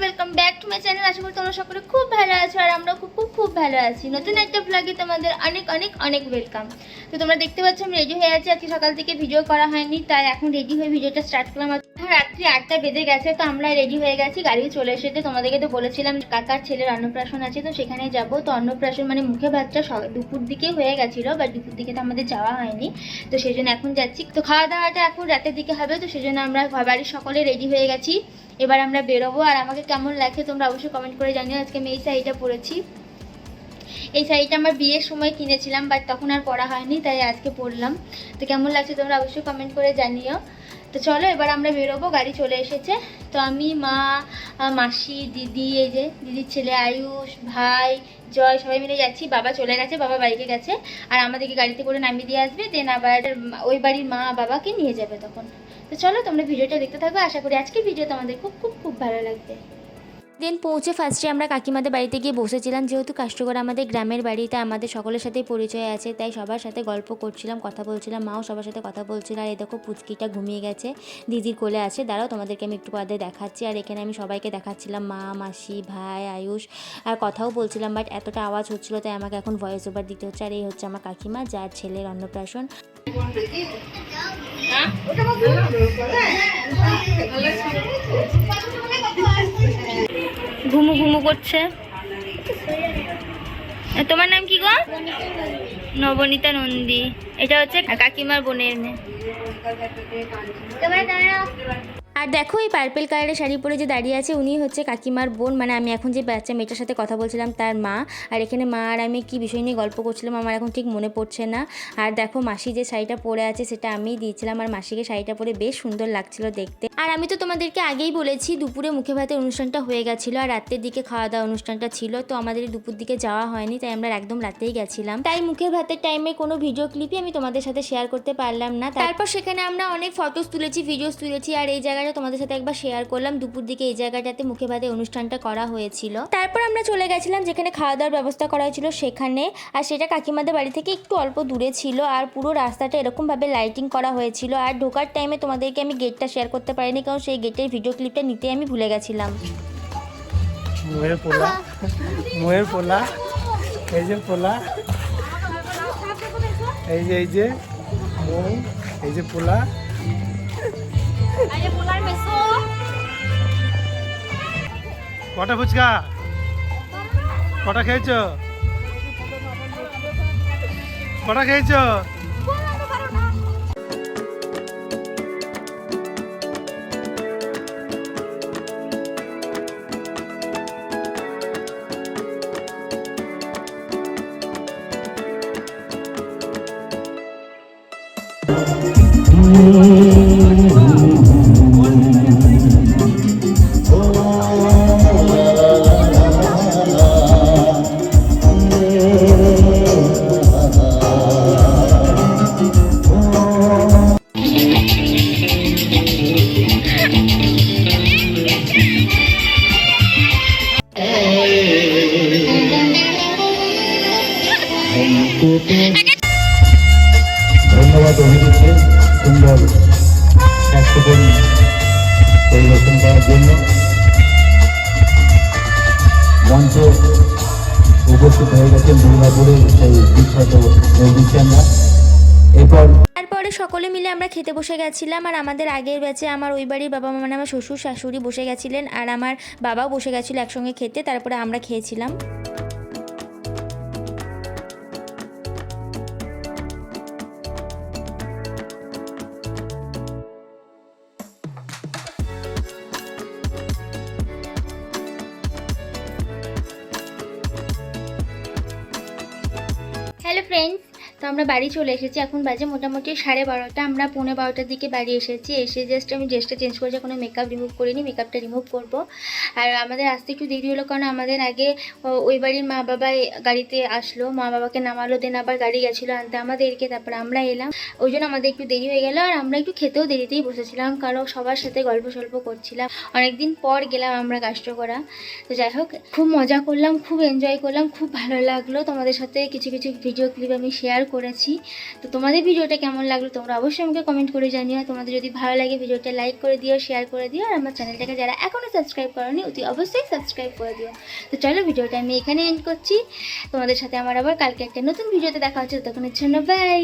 Welcome back to my channel আশা করি তোমরা সকলে খুব ভালো আছো আর আমরা খুব খুব খুব ভালো আছি। নতুন একটা ব্লগে তোমাদের অনেক অনেক অনেক ওয়েলকাম তো তোমরা দেখতে পাচ্ছ আমি রেডি হয়ে আছি। আজকে সকাল থেকে ভিডিও করা হয়নি, তাই এখন রেডি হয়ে ভিডিওটা স্টার্ট করলাম। রাত্রি আটটা বেজে গেছে, তো আমরা রেডি হয়ে গেছি গাড়ি চলে এসেছে। তোমাদেরকে তো বলেছিলাম, কাকার ছেলের অন্নপ্রাশন আছে, তো সেখানে যাব। তো অন্নপ্রাশন মানে মুখে ভাতটা দুপুর দিকে হয়ে গেছিল বাট দুপুর দিকে তো আমাদের যাওয়া হয়নি। তো সেই জন্য এখন যাচ্ছি। তো খাওয়া দাওয়াটা এখন রাতের দিকে হবে, তো সেই জন্য আমরা বাড়ির সকলে রেডি হয়ে গেছি। এবার আমরা বেরোবো। আর আমাকে কেমন লাগছে তোমরা অবশ্যই কমেন্ট করে জানিও। আজকে আমি এই শাড়িটা পরেছি। এই শাড়িটা আমার বিয়ের সময় কিনেছিলাম বাট তখন আর পরা হয়নি, তাই আজকে পরলাম। তো কেমন লাগছে তোমরা অবশ্যই কমেন্ট করে জানিও। তো চলো, এবার আমরা বেরোবো, গাড়ি চলে এসেছে। তো আমি, মা, মাসি, দিদি, এই যে, দিদির ছেলে আয়ুষ, ভাই, জয়, সবাই মিলে যাচ্ছি। বাবা চলে গেছে, বাবা বাড়িতে গেছে। আর আমাদেরকে গাড়িতে করে নামিয়ে দিয়ে আসবে দেন আবার ওই বাড়ির মা বাবাকে নিয়ে যাবে তখন। তো চলো, তোমরা ভিডিওটা দেখতে থাকো। আশা করি আজকের ভিডিও তোমাদের খুব খুব খুব ভালো লাগবে। দেন পৌঁছে ফার্স্টে আমরা কাকিমাদের বাড়িতে গিয়ে বসেছিলাম। যেহেতু কাষ্টকর আমাদের গ্রামের বাড়িতে আমাদের সকলের সাথেই পরিচয় আছে, তাই সবার সাথে গল্প করছিলাম, কথা বলছিলাম। মাও সবার সাথে কথা বলছিল, আর এই দেখো পুচকিটা ঘুমিয়ে গেছে, দিদির কোলে আছে। দাঁড়াও, তোমাদেরকে আমি একটু বাদে দেখাচ্ছি। আর এখানে আমি সবাইকে দেখাচ্ছিলাম, মা, মাসি, ভাই, আয়ুষ, আর কথাও বলছিলাম বাট এতটা আওয়াজ হচ্ছিল, তাই আমাকে এখন ভয়েস ওভার দিতে হচ্ছে। আর এই হচ্ছে আমার কাকিমা, যার ছেলের অন্নপ্রাশন। ঘুমু ঘুমু করছে। তোমার নাম কি গো? নবনীতা নন্দী। এটা হচ্ছে কাকিমার বোনের মেয়ে। আর দেখো এই পার্পেল কালারের শাড়ি পরে যে দাঁড়িয়ে আছে উনি হচ্ছে কাকিমার বোন। মানে আমি এখন যে বাচ্চা মেয়েটার সাথে কথা বলছিলাম, তার মা। আর এখানে মা আর আমি কি বিষয় নিয়ে গল্প করছিলাম, আমার এখন ঠিক মনে পড়ছে না। আর দেখো মাসি যে শাড়িটা পরে আছে, সেটা আমিই দিয়েছিলাম। আর মাসিকে শাড়িটা পরে বেশ সুন্দর লাগছিল দেখতে। আমি তো তোমাদেরকে আগেই বলেছি, দুপুরে মুখে ভাতের অনুষ্ঠানটা হয়ে গেছিল আর রাতের দিকে খাওয়া দাওয়া অনুষ্ঠানটা ছিল, তো আমাদের দুপুর দিকে যাওয়া হয়নি, তাই আমরা একদম রাতেই গেছিলাম। তাই মুখের ভাতের টাইমে কোনো ভিডিও ক্লিপই আমি তোমাদের সাথে শেয়ার করতে পারলাম না। তারপর সেখানে আমরা অনেক ফটোস তুলেছি ভিডিওস তুলেছি আর এই জায়গাটা তোমাদের সাথে একবার শেয়ার করলাম, দুপুর দিকে এই জায়গাটাতে মুখে ভাতে অনুষ্ঠানটা করা হয়েছিল। তারপর আমরা চলে গেছিলাম, যেখানে খাওয়া দাওয়ার ব্যবস্থা করা হয়েছিল সেখানে, আর সেটা কাকিমাদের বাড়ি থেকে একটু অল্প দূরে ছিল, আর পুরো রাস্তাটা এরকমভাবে লাইটিং করা হয়েছিল, আর ঢোকার টাইমে তোমাদেরকে আমি গেটটা শেয়ার করতে পারিনি কারণ সেই গেটের ভিডিও ক্লিপটা নিতে আমি ভুলে গেছিলাম। মোয়ের পোলা মোয়ের পোলা এই যে পোলা এই যে এই যে মই এই যে পোলা। কটা ফুচকা? কটা খেয়েছো? কটা খেয়েছো? ধন্যবাদ সুন্দর সাক্ষ্যপণ পরিবেশন করার জন্য। মঞ্চে উপস্থিত হয়ে গেছেন দুর্গাপুরের সেই বিখ্যাত মিউজিশিয়ানরা এরপর তারপরে সকলে মিলে আমরা খেতে বসে গেছিলাম, আর আমাদের আগের ব্যাচে আমার ওই বাড়ির বাবা মানে আমার শ্বশুর, শাশুড়ি বসে গেছিলেন, আর আমার বাবাও বসে গেছিল একসঙ্গে খেতে, তারপরে আমরা খেয়েছিলাম। হ্যালো ফ্রেন্ডস তো আমরা বাড়ি চলে এসেছি। এখন বাজে মোটামুটি সাড়ে বারোটা। আমরা পৌনে বারোটার দিকে বাড়ি এসেছি। এসে জাস্ট আমি ড্রেসটা চেঞ্জ করেছি। কোনো মেকআপ রিমুভ করিনি। মেকআপটা রিমুভ করব। আর আমাদের আসতে একটু দেরি হলো কারণ আমাদের আগে ওই বাড়ির মা বাবা গাড়িতে আসলো। মা বাবাকে নামালো দেন আবার গাড়ি গেছিল আনতে আমাদেরকে। তারপর আমরা এলাম। ওই জন্য আমাদের একটু দেরি হয়ে গেল। আর আমরা একটু খেতেও দেরিতেই বসেছিলাম। কারণ সবার সাথে গল্প সল্প করছিলাম। অনেকদিন পর গেলাম আমরা করা তো যাই হোক, খুব মজা করলাম, খুব এনজয় করলাম, খুব ভালো লাগল। তোমাদের সাথে কিছু কিছু ভিডিও ক্লিপ আমি শেয়ার করেছি। তো তোমাদের ভিডিওটা কেমন লাগল তোমরা অবশ্যই আমাকে কমেন্ট করে জানিও। তোমাদের যদি ভালো লাগে ভিডিওটা লাইক করে দিও শেয়ার করে দিও। আর আমার চ্যানেলটাকে যারা এখনও সাবস্ক্রাইব করনি, অতি অবশ্যই সাবস্ক্রাইব করে দিও। তো চলো ভিডিওটা আমি এখানে এন্ড করছি। তোমাদের সাথে আমার আবার কালকে একটা নতুন ভিডিওতে দেখা হচ্ছে। তখনের জন্য বাই